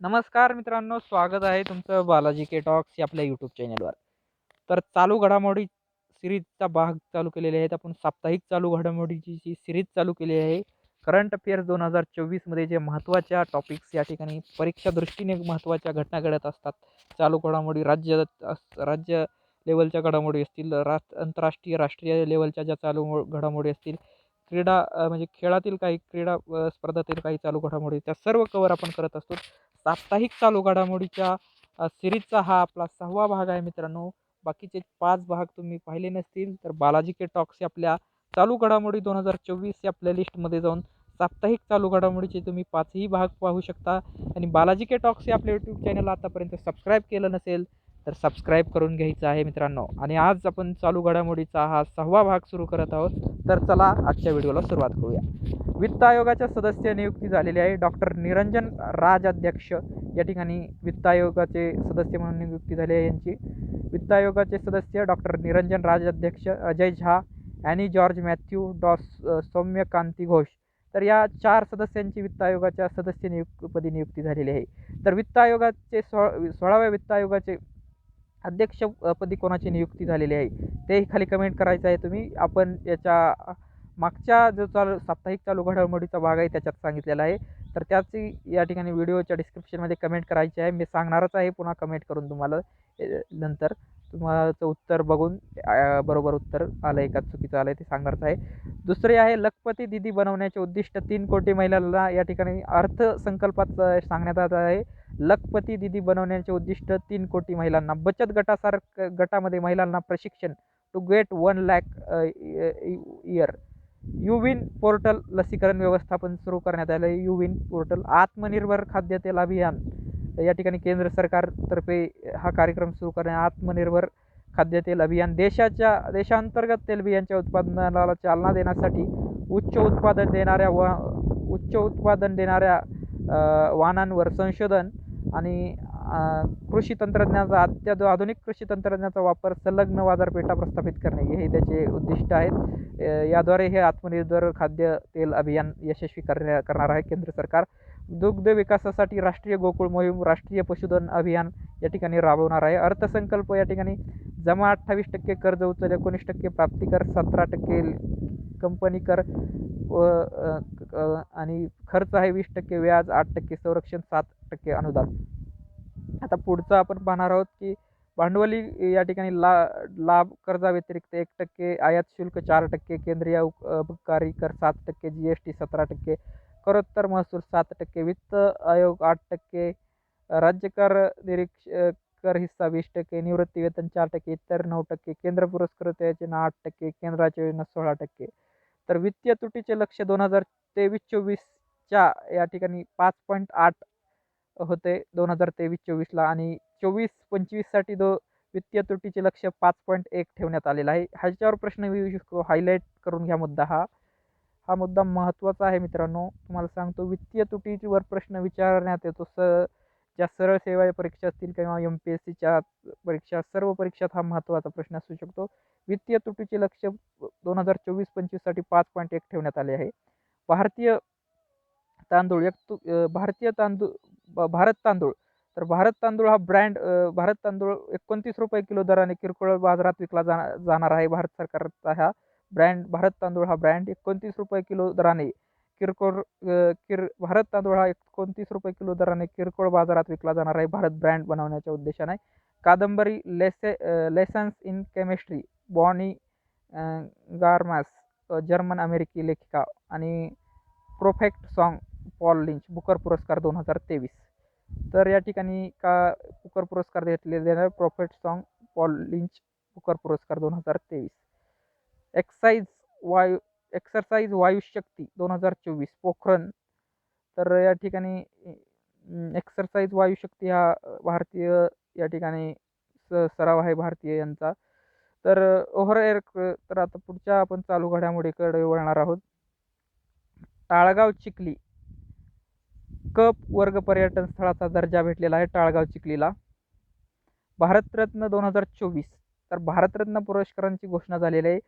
नमस्कार मित्रांनो स्वागत आहे तुमचं बालाजी के टॉक्स या आपल्या यूट्यूब चॅनलवर. तर चालू घडामोडी सिरीजचा भाग चालू केलेले आहेत. आपण साप्ताहिक चालू घडामोडीची जी सिरीज चालू केली आहे करंट अफेअर्स दोन हजार चोवीसमध्ये जे महत्त्वाच्या टॉपिक्स या ठिकाणी परीक्षा दृष्टीने महत्त्वाच्या घटना घडत असतात. चालू घडामोडी राज्य अस- राज्य लेवलच्या घडामोडी असतील राष्ट्र आंतरराष्ट्रीय राष्ट्रीय लेवलच्या ज्या चालू घडामोडी असतील क्रीडा म्हणजे खेळातील काही क्रीडा स्पर्धातील काही चालू घडामोडी त्या सर्व कवर आपण करत असतो. साप्ताहिक चालू घडामोडीच्या सिरीजचा हा आपला सहावा भाग आहे मित्रांनो. बाकीचे पाच भाग तुम्ही पाहिले नसतील तर बालाजी के टॉक्स आपल्या चालू घडामोडी दोन हजार चोवीस या आपल्या लिस्टमध्ये जाऊन साप्ताहिक चालू घडामोडीचे तुम्ही पाचही भाग पाहू शकता. आणि बालाजी के टॉक्स या आपल्या यूट्यूब चॅनल आतापर्यंत सबस्क्राईब केलं नसेल तर सबस्क्राईब करून घ्यायचं आहे मित्रांनो. आणि आज आपण चालू घडामोडीचा हा सहावा भाग सुरू करत आहोत. तर चला आजच्या व्हिडिओला सुरुवात करूया. वित्त आयोगाच्या सदस्य नियुक्ती झालेली आहे डॉक्टर निरंजन राज अध्यक्ष. या ठिकाणी वित्त आयोगाचे सदस्य म्हणून नियुक्ती झाली आहे यांची. वित्त आयोगाचे सदस्य डॉक्टर निरंजन राज अध्यक्ष Ajay Jha Annie George Matthew Doss Saumyakanti Saumya Kanti Ghosh. तर या चार सदस्यांची वित्त आयोगाच्या सदस्य नियुक्तपदी नियुक्ती झालेली आहे. तर वित्त आयोगाचे सो सोळाव्या वित्त आयोगाचे अध्यक्षपदी कोणाची नियुक्ती झालेली आहे तेही खाली कमेंट करायचं आहे. तुम्ही आपण याच्या मागच्या जो चालू साप्ताहिक चालू घडामोडीचा भाग आहे त्याच्यात सांगितलेला आहे. तर त्याची या ठिकाणी व्हिडिओच्या डिस्क्रिप्शनमध्ये कमेंट करायची आहे. मी सांगणारच आहे पुन्हा कमेंट करून तुम्हाला नंतर. तुम्हाचं उत्तर बघून बरोबर उत्तर आलं आहे का चुकीचं आलं आहे ते सांगणारच आहे. दुसरे आहे लखपती दिदी बनवण्याचे उद्दिष्ट तीन कोटी महिलांना या ठिकाणी अर्थसंकल्पात सांगण्यात आलं आहे. लखपती दिदी बनवण्याचे उद्दिष्ट तीन कोटी महिलांना. बचत गटासारखं गटामध्ये महिलांना प्रशिक्षण to get one lakh year युविन portal लसीकरण व्यवस्थापन सुरू करण्यात आलं आहे युविन पोर्टल आत्मनिर्भर खाद्यतेल अभियान. या ठिकाणी केंद्र सरकारतर्फे हा कार्यक्रम सुरू करणे आत्मनिर्भर खाद्यतेल अभियान देशाच्या देशांतर्गत तेलबियांच्या उत्पादनाला चालना देण्यासाठी उच्च उत्पादन देणाऱ्या वा उच्च उत्पादन देणाऱ्या वाहनांवर संशोधन आणि कृषी तंत्रज्ञानाचा अत्याध आधुनिक कृषी तंत्रज्ञानाचा वापर संलग्न बाजारपेठा प्रस्थापित करणे हे त्याचे उद्दिष्ट आहेत. याद्वारे हे आत्मनिर्भर खाद्य तेल अभियान यशस्वी करण्या करणार आहे केंद्र सरकार. दुग्ध विकासासाठी राष्ट्रीय गोकुळ मोहीम राष्ट्रीय पशुधन अभियान या ठिकाणी राबवणार आहे. अर्थसंकल्प या ठिकाणी जमा अठ्ठावीस टक्के कर्ज उचल एकोणीस टक्के प्राप्तिकर सतरा टक्के कंपनी कर व आणि खर्च आहे वीस टक्के व्याज आठ टक्के संरक्षण सात टक्के अनुदान. आता पुढचं आपण पाहणार आहोत की भांडवली या ठिकाणी ला लाभ कर्जाव्यतिरिक्त एक टक्के आयात शुल्क चार टक्के केंद्रीय उपकारी कर सात टक्के जी एस टी सतरा टक्के करोत्तर महसूल सात टक्के वित्त आयोग आठ टक्के राज्य कर निरीक्ष कर हिस्सा वीस टक्के निवृत्ती वेतन चार टक्के इतर नऊ टक्के केंद्र पुरस्कृत योजना आठ टक्के केंद्राच्या योजना सोळा टक्के. तर वित्तीय तुटीचे लक्ष दोन हजार तेवीस चोवीसच्या या ठिकाणी पाच पॉईंट आठ होते दोन हजार तेवीस चोवीसला आणि चोवीस पंचवीससाठी दो वित्तीय तुटीचे लक्ष पाच पॉईंट एक ठेवण्यात आलेलं आहे. ह्याच्यावर प्रश्न येऊ शकतो हायलाईट करून घ्या मुद्दा हा. हा मुद्दा महत्त्वाचा आहे मित्रांनो. तुम्हाला सांगतो वित्तीय तुटीवर प्रश्न विचारण्यात येतो. स ज्या सरळ सेवा परीक्षा असतील किंवा एम पी एस सीच्या परीक्षा सर्व परीक्षात हा महत्त्वाचा प्रश्न असू शकतो. वित्तीय तुटीचे लक्ष दोन हजार चोवीस पंचवीससाठी पाच पॉईंट एक ठेवण्यात आले आहे. भारतीय तांदूळ एक तु भारतीय तांदूळ ब- भारत तांदूळ. तर भारत तांदूळ हा ब्रँड भारत तांदूळ एकोणतीस रुपये किलो दराने किरकोळ बाजारात विकला जा जाणार आहे. भारत सरकारचा हा ब्रँड भारत तांदूळ हा ब्रँड एकोणतीस रुपये किलो दराने किरकोळ किर भारत तांदूळ हा एकोणतीस रुपये किलो दराने किरकोळ बाजारात विकला जाणार आहे. भारत ब्रँड बनवण्याच्या उद्देशाने कादंबरी लेसे lessons in chemistry Bonnie Garmus German अमेरिकी लेखिका आणि prophet song Paul Lynch Booker पुरस्कार दोन हजार तेवीस. तर या ठिकाणी का बुकर पुरस्कार घेतले जाणार? Prophet song Paul Lynch Booker पुरस्कार दोन हजार तेवीस. एक्साईज वायू एक्सरसाइज वायुशक्ती दोन हजार चोवीस पोखरण. तर या ठिकाणी एक्सरसाइज वायुशक्ती हा भारतीय या ठिकाणी स सराव आहे भारतीय यांचा. तर ओव्हर एअर तर आता पुढच्या आपण चालू घडामोडीकडे वळणार आहोत. टाळगाव चिखली. कप वर्ग पर्यटन स्थळाचा दर्जा भेटलेला आहे टाळगाव चिखलीला. भारतरत्न दोन हजार चोवीस. तर भारतरत्न पुरस्कारांची घोषणा झालेली आहे.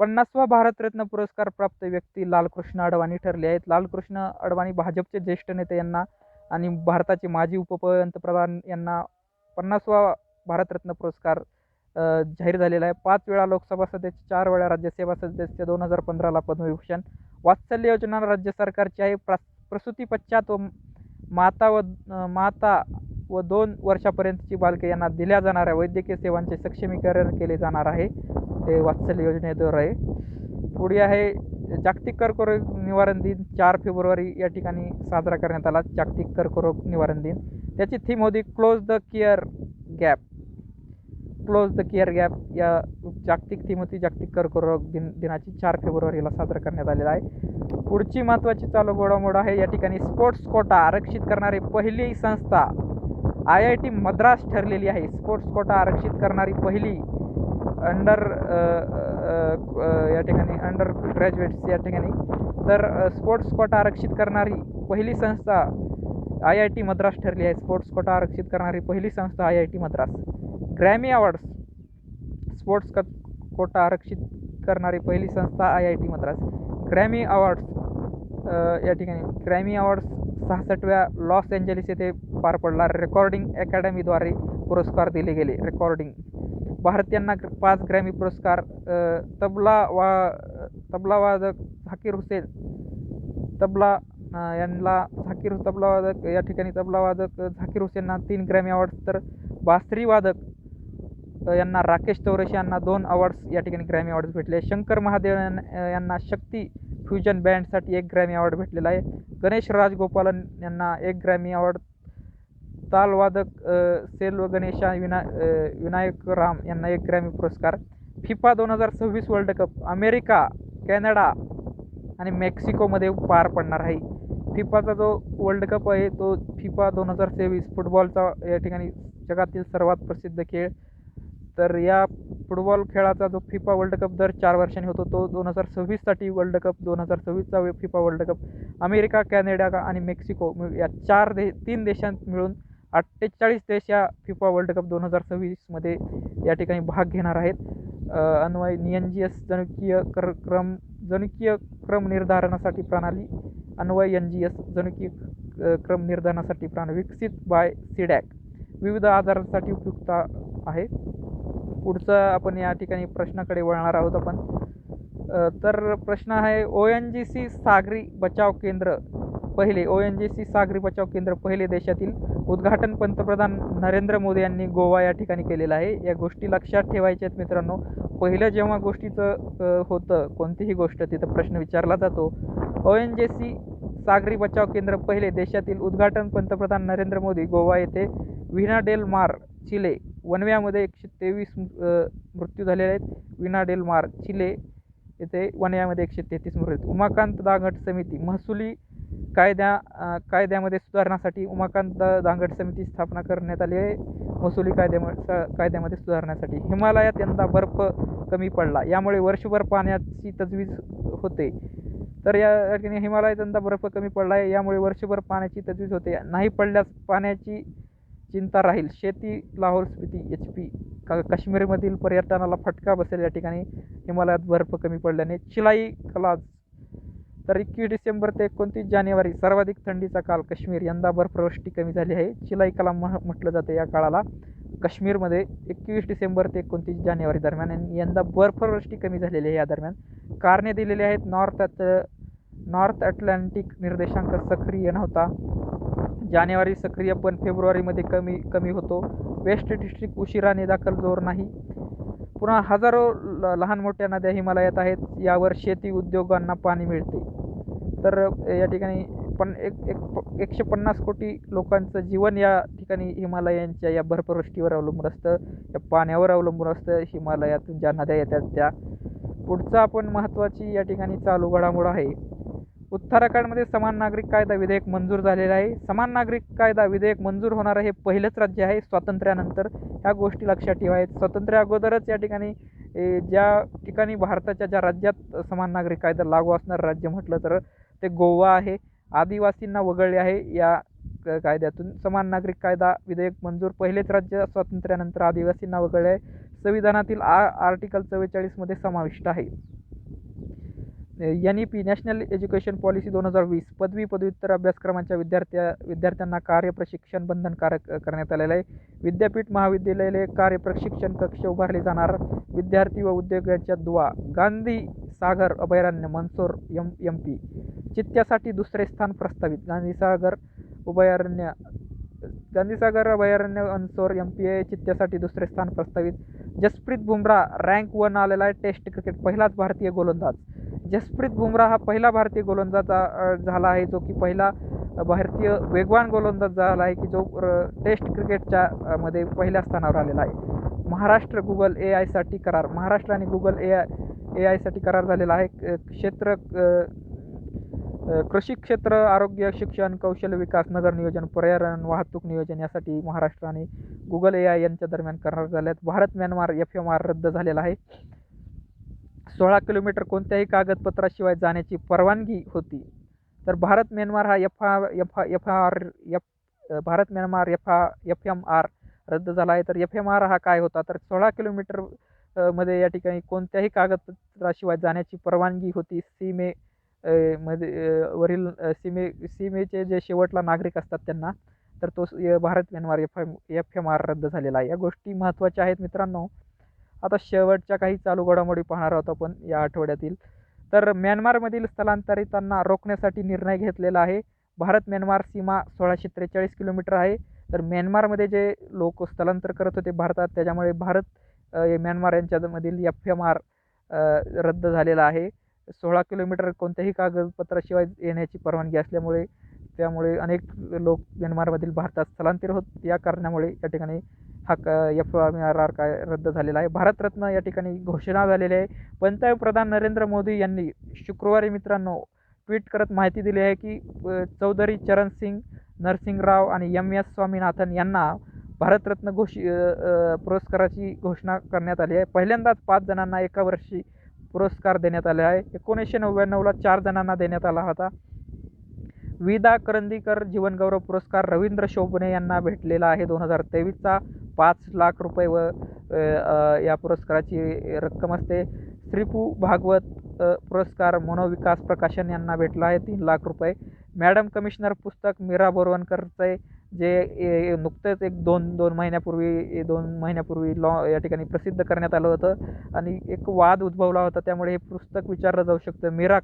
पन्नासवा भारतरत्न पुरस्कार प्राप्त व्यक्ती लालकृष्ण अडवाणी ठरले आहेत. लालकृष्ण अडवाणी भाजपचे ज्येष्ठ नेते यांना आणि भारताचे माजी उपपंतप्रधान यांना पन्नासवा भारतरत्न पुरस्कार जाहीर झालेला आहे. पाच वेळा लोकसभा सदस्य चार वेळा राज्यसभा सदस्य दोन हजार पंधराला पद्मविभूषण. वात्सल्य योजना राज्य सरकारची आहे. प्रा प्रसूती पश्चात व माता व माता व दोन वर्षापर्यंतची बालके यांना दिल्या जाणाऱ्या वैद्यकीय सेवांचे सक्षमीकरण केले जाणार आहे. हे वात्सल्य योजनेद्वारे पुढे आहे जागतिक कर्करोग निवारण दिन चार फेब्रुवारी या ठिकाणी साजरा करण्यात आला. जागतिक कर्करोग निवारण दिन. त्याची थीम होती close the care gap close the care gap या जागतिक थीम होती. जागतिक कर्करोग दिन दिनाची चार फेब्रुवारीला साजरा करण्यात आलेला आहे. पुढची महत्त्वाची चालू घडामोड आहे. या ठिकाणी स्पोर्ट्स कोटा आरक्षित करणारी पहिली संस्था आय आय टी मद्रास ठरलेली आहे. स्पोर्ट्स कोटा आरक्षित करणारी पहिली अंडर या ठिकाणी अंडर ग्रॅज्युएट्स या ठिकाणी. तर स्पोर्ट्स कोटा आरक्षित करणारी पहिली संस्था आय आय टी मद्रास ठरली आहे. स्पोर्ट्स कोटा आरक्षित करणारी पहिली संस्था I I T Madras. Grammy awards sports क कोटा आरक्षित करणारी पहिली संस्था I I T Madras. Grammy awards या ठिकाणी ग्रॅमी अवॉर्ड्स सहासष्टव्या लॉस एंजलिस येथे पार पडला. रेकॉर्डिंग अकॅडमीद्वारे पुरस्कार दिले गेले. रेकॉर्डिंग भारतीयांना ग्र- पाच ग्रॅमी पुरस्कार तबला वा तबलावादक झाकीर हुसेन तबला यांना झाकीर तबलावादक या ठिकाणी तबलावादक झाकीर हुसेनना तीन ग्रॅमी अवॉर्ड्स तर बासरी वादक यांना राकेश चौरशी यांना दोन अवॉर्ड्स या ठिकाणी ग्रॅमी अवॉर्ड्स भेटले. शंकर महादेव यांना शक्ती फ्युजन बँडसाठी एक ग्रॅमी अवॉर्ड भेटलेला आहे. गणेश राजगोपालन यांना एक ग्रॅमी अवॉर्ड तालवादक सेल्व गणेशा विना विनायक राम यांना एक ग्रॅमी पुरस्कार. फिफा दोन हजार सव्वीस वर्ल्ड कप अमेरिका कॅनडा आणि मेक्सिकोमध्ये पार पडणार आहे. फिफाचा जो वर्ल्ड कप आहे तो फिफा दोन हजार सव्वीस फुटबॉलचा या ठिकाणी जगातील सर्वात प्रसिद्ध खेळ. तर या फुटबॉल खेळाचा जो फिफा वर्ल्ड कप दर चार वर्षांनी होतो तो दोन हजार सव्वीससाठी वर्ल्ड कप दोन हजार सव्वीसचा FIFA world cup. America Canada आणि मेक्सिको या चार दे तीन देशांत मिळून अठ्ठेचाळीस देश या फिफा वर्ल्ड कप दोन हजार सव्वीसमध्ये या ठिकाणी भाग घेणार आहेत. अन्वय नियंजीय जनुकीय कर क्रम जनुकीय क्रम निर्धारणासाठी प्रणाली अन्वय एन जी एस जनुकीय क्रम निर्धारणासाठी प्रणाली विकसित बाय सिडॅक विविध आजारांसाठी उपयुक्त आहे. पुढचा आपण या ठिकाणी प्रश्नाकडे वळणार आहोत आपण. तर प्रश्न आहे ओ एन जी सी सागरी बचाव केंद्र पहिले ओ एन जी सी सागरी बचाव केंद्र पहिले देशातील उद्घाटन पंतप्रधान नरेंद्र मोदी यांनी गोवा या ठिकाणी केलेलं आहे. या गोष्टी लक्षात ठेवायच्या आहेत मित्रांनो. पहिलं जेव्हा गोष्टीचं होतं कोणतीही गोष्ट तिथं प्रश्न विचारला जातो. ओ एन जी सी सागरी बचाव केंद्र पहिले देशातील उद्घाटन पंतप्रधान नरेंद्र मोदी गोवा येथे विना डेल मार चिले वनव्यामध्ये एकशे तेवीस मृत्यू झालेले आहेत. विना डेल मार चिले येथे वनव्यामध्ये एकशे तेहतीस मृत्यू आहेत. उमाकांत दांगट समिती महसुली कायद्या कायद्यामध्ये सुधारण्यासाठी उमाकांत दांगट समिती स्थापना करण्यात आली आहे. महसुली कायद्या कायद्यामध्ये सुधारण्यासाठी. हिमालयात यंदा बर्फ कमी पडला. यामुळे वर्षभर पाण्याची तजवीज होते. तर या ठिकाणी हिमालयात यंदा बर्फ कमी पडला आहे. यामुळे वर्षभर पाण्याची तजवीज होते. नाही पडल्यास पाण्याची चिंता राहील. शेती लाहोर स्पिती एच पी का काश्मीरमधील पर्यटनाला फटका बसेल या ठिकाणी. हिमालयात बर्फ कमी पडल्याने चिलाई कलाज तर एकवीस डिसेंबर ते एकोणतीस जानेवारी सर्वाधिक थंडीचा काल काश्मीर. यंदा बर्फवृष्टी कमी झाली आहे. चिलाई कला म्ह म्हटलं जातं या काळाला. काश्मीरमध्ये एकवीस डिसेंबर ते एकोणतीस जानेवारी दरम्यान आणि यंदा बर्फवृष्टी कमी झालेली आहे या दरम्यान. कारणे दिलेले आहेत. नॉर्थ अट नॉर्थ अटलांटिक निर्देशांक सक्रिय नव्हता. जानेवारी सक्रिय पण फेब्रुवारीमध्ये कमी कमी होतो. वेस्ट डिस्ट्रिक्ट उशिराने दाखल जोर नाही. पुन्हा हजारो ल- लहान मोठ्या नद्या हिमालयात आहेत. यावर शेती उद्योगांना पाणी मिळते. तर या ठिकाणी पण एक एक एकशे पन्नास कोटी लोकांचं जीवन या ठिकाणी हिमालयांच्या या बर्फवृष्टीवर अवलंबून असतं. या पाण्यावर अवलंबून असतं. हिमालयातून ज्या नद्या येतात त्या. पुढचं आपण महत्त्वाची या ठिकाणी चालू घडामोड आहे. उत्तराखंडमध्ये समान नागरिक कायदा विधेयक मंजूर झालेलं आहे. समान नागरिक कायदा विधेयक मंजूर होणारं हे पहिलंच राज्य आहे स्वातंत्र्यानंतर. ह्या गोष्टी लक्षात ठेवायत स्वातंत्र्या अगोदरच या ठिकाणी ज्या ठिकाणी भारताच्या ज्या राज्यात समान नागरिक कायदा लागू असणारं राज्य म्हटलं तर ते गोवा आहे. आदिवासींना वगळले आहे या क- कायद्यातून. समान नागरिक कायदा विधेयक मंजूर पहिलेच राज्य स्वातंत्र्यानंतर आदिवासींना वगळले आहे. संविधानातील आ आर्टिकल चव्वेचाळीसमध्ये समाविष्ट आहे. N E P national education policy दोन हजार वीस पदवी पदव्युत्तर अभ्यासक्रमांच्या विद्यार्थ्या विद्यार्थ्यांना कार्य प्रशिक्षण बंधनकारक करण्यात आलेलं आहे. विद्यापीठ महाविद्यालयाले कार्य प्रशिक्षण कक्ष उभारले जाणार. विद्यार्थी व उद्योगाच्या दुवा गांधी सागर अभयारण्य मनसोर एम एम पी चित्त्यासाठी दुसरे स्थान प्रस्तावित. गांधीसागर अभयारण्य गांधीसागर अभयारण्य अनसोर एम पी ए चित्त्यासाठी दुसरे स्थान प्रस्तावित. जसप्रीत बुमराह रँक वन आलेला आहे. टेस्ट क्रिकेट पहिलाच भारतीय गोलंदाज. जसप्रीत बुमराह हा पहिला भारतीय गोलंदाज झाला आहे जो की पहिला भारतीय वेगवान गोलंदाज झाला आहे की जो टेस्ट क्रिकेटच्या मध्ये पहिल्या स्थानावर आलेला आहे. महाराष्ट्र गुगल ए आयसाठी करार महाराष्ट्र आणि गुगल ए आय ए आयसाठी करार झालेला आहे. क्षेत्र कृषी क्षेत्र आरोग्य शिक्षण कौशल्य विकास नगर नियोजन पर्यावरण वाहतूक नियोजन यासाठी महाराष्ट्र आणि गुगल ए आय यांच्या दरम्यान करार झाल्यात Bharat Myanmar F M R रद्द झालेला आहे. सोळा किलोमीटर कोणत्याही कागदपत्राशिवाय जाण्याची परवानगी होती. तर भारत म्यानमार हा एफ आ F F R F Bharat Myanmar F आ एफ एम आर रद्द झाला आहे. तर एफ एम आर हा काय होता? तर सोळा किलोमीटरमध्ये या ठिकाणी कोणत्याही कागदपत्राशिवाय जाण्याची परवानगी होती. सीमे मध्ये वरील सीमे सीमेचे जे शेवटला नागरिक असतात त्यांना तर तो य- Bharat Myanmar F M F M R रद्द झालेला आहे. या गोष्टी महत्त्वाच्या आहेत मित्रांनो. आता शेवटच्या काही चालू घडामोडी पाहणार आहोत आपण या आठवड्यातील. तर म्यानमारमधील स्थलांतरितांना रोखण्यासाठी निर्णय घेतलेला आहे. भारत म्यानमार सीमा सोळाशे त्रेचाळीस किलोमीटर आहे. तर म्यानमारमध्ये जे लोक स्थलांतर करत होते भारतात त्याच्यामुळे भारत म्यानमार यांच्यामधील एफ एम आर रद्द झालेला आहे. सोळा किलोमीटर कोणत्याही कागदपत्राशिवाय येण्याची परवानगी असल्यामुळे त्यामुळे अनेक लोक म्यानमारमधील भारतात स्थलांतर होत या कारणामुळे या ठिकाणी हा क एफ एम आर आर काय रद्द झालेला आहे. भारतरत्न या ठिकाणी घोषणा झालेली आहे. पंतप्रधान नरेंद्र मोदी यांनी शुक्रवारी मित्रांनो ट्विट करत माहिती दिली आहे की चौधरी चरण सिंग नरसिंगराव आणि एम एस स्वामीनाथन यांना भारतरत्न घोषी पुरस्काराची घोषणा करण्यात आली आहे. पहिल्यांदाच पाच जणांना एका वर्षी पुरस्कार देण्यात आले आहे. एकोणीसशे नव्याण्णवला चार जणांना देण्यात आला होता. विदा करंदीकर जीवनगौरव पुरस्कार रवींद्र शोभणे यांना भेटलेला आहे दोन हजार तेवीसचा. पाच लाख रुपये व या पुरस्काराची रक्कम असते. श्रीपू भागवत पुरस्कार मनोविकास प्रकाशन यांना भेटला आहे तीन लाख रुपये. मॅडम कमिशनर पुस्तक मीरा बोरवणकरचे जे ए- नुकतंच एक दोन दोन महिन्यापूर्वी दोन महिन्यापूर्वी लॉ या ठिकाणी प्रसिद्ध करण्यात आलं होतं. आणि एक वाद उद्भवला होता त्यामुळे हे पुस्तक विचारलं जाऊ शकतं. मीरा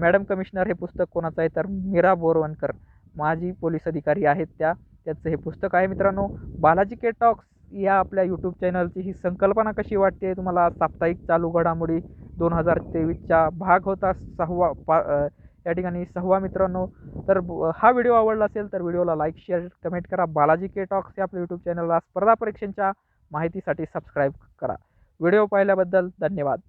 मॅडम कमिशनर हे पुस्तक कोणाचं आहे? तर मीरा बोरवणकर माजी पोलीस अधिकारी आहेत त्या. त्याचं हे पुस्तक आहे मित्रांनो बालाजी के टॉक्स या आपल्या यूट्यूब चॅनलची ही संकल्पना कशी वाटते तुम्हाला? साप्ताहिक चालू घडामोडी दोन हजार तेवीसचा भाग होता सहावा पा या ठिकाणी सहावा मित्रांनो. तर हा व्हिडिओ आवडला असेल तर व्हिडिओला लाईक शेअर कमेंट करा. बालाजी के टॉक्स या आपल्या यूट्यूब चॅनलला स्पर्धा परीक्षांच्या माहितीसाठी सबस्क्राईब करा. व्हिडिओ पाहिल्याबद्दल धन्यवाद.